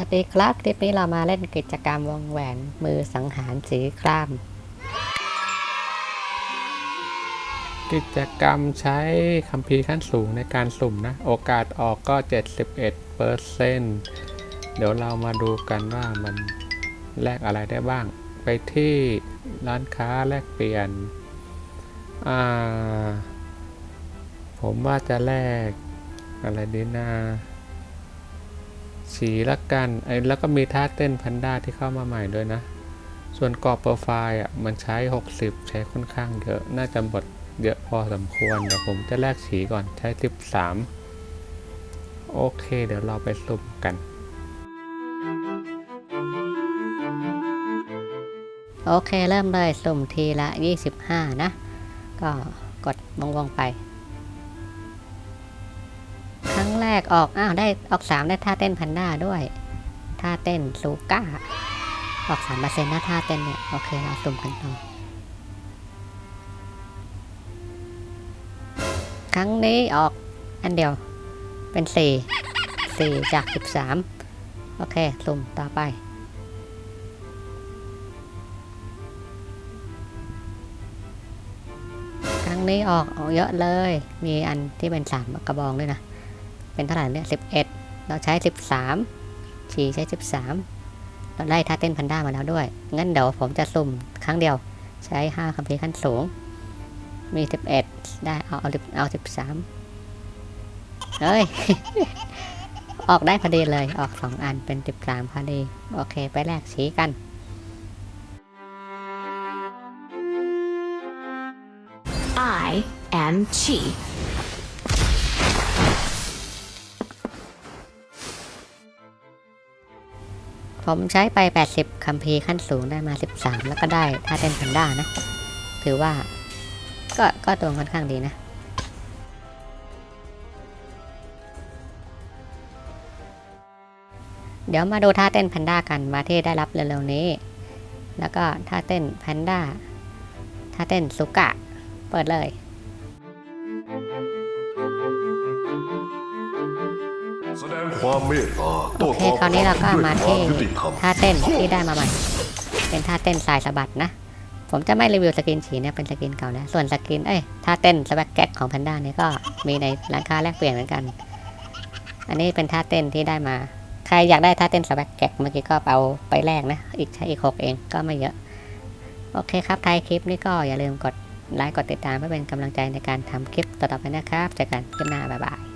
วัสดีครับ คลิปนี้เรามาเล่นกิจกรรมวงแหวนมือสังหารสีคราม กิจกรรมใช้คัมภีร์ขั้นสูงในการสุ่มนะ โอกาสออกก็ 71เปอร์เซนเดี๋ยวเรามาดูกันว่ามันแลกอะไรได้บ้าง ไปที่ร้านค้าแลกเปลี่ยน อ่า ผมว่าจะแลกอะไรดีนะ สีละกันไอ้แล้วก็มีท่าเต้นแพันด้าที่เข้ามาใหม่ด้วยนะ ส่วนกรอบโปรไฟล์อะมันใช้ 60 ใช้ค่อนข้างเยอะ น่าจะหมดเยอะพอสมควรเดี๋ยวผมจะแลกสีก่อนใช้ 13 โอเค เดี๋ยวเราไปสุ่มกัน โอเคเริ่มเลยสุ่มทีละ 25 นะ ก็กดวงวงๆไป รั้งแรกออก อ้าว ได้ออก3ได้ท่าเต้นพันด้าด้วย ท่าเต้นซูก้า ออก3เปอร์เซ็นต์นะท่าเต้นเนี่ย โอเค เราสุ่มกันต่อ ครั้งนี้ออกอันเดียว เป็น4 4จาก13โอเค สุ่มต่อไปครั้งนี้ออกออกเยอะเลย มีอันที่เป็นสามกระบองด้วยนะ เป็นเท่าไหร่เนี่ยสิบเอ็ดเราใช้สิบสามชีใช้สิบสามเราได้ท่าเต้นพันด้ามาแล้วด้วย งั้นเดี๋ยวผมจะสุ่มครั้งเดียวใช้ห้าคัมภีร์ขั้นสูง มีสิบเอ็ดได้เอาเอาเอาสิบสามเฮ้ย ออกได้พอดีเลยออกสองอันเป็นสิบสามพอดี โอเค ไปแลกสีกัน I am Chi. ผมใช้ไป 80 คัมภีร์ขั้นสูงได้มา 13 แล้วก็ได้ท่าเต้นแพนด้านะ ถือว่า ก็ก็ตัวค่อนข้างดีนะเดี๋ยวมาดูท่าเต้นแพนด้ากันมาที่ได้รับเร็วๆนี้ แล้วก็ท่าเต้นแพนด้าท่าเต้นสุกะ เปิดเลย ความเมตตาโอเคคราวนี้เราก็มาที่ยุติธรรมท่าเต้นที่ได้มาใหม่ เป็นท่าเต้นสายสะบัดนะ ผมจะไม่รีวิวสกินฉีเนี่ยเป็นสกินเก่าแล้วส่วนสกินเอ้ยท่าเต้นสแวักแก๊กของแพนด้าเนี่ยก็มีในร้านค้าแลกเปลี่ยนเหมือนกัน อันนี้เป็นท่าเต้นที่ได้มา ใครอยากได้ท่าเต้นสแวักแก๊กเมื่อกี้ก็เอาไปแลกนะ อีกใช้อีกหกเองก็ไม่เยอะ โอเคครับท้ายคลิปนี้ก็อย่าลืมกดไลค์กดติดตามเพื่อเป็นกำลังใจในการทำคลิปต่อๆไปนะครับเจอกันคลิปหน้าบ๊ายบาย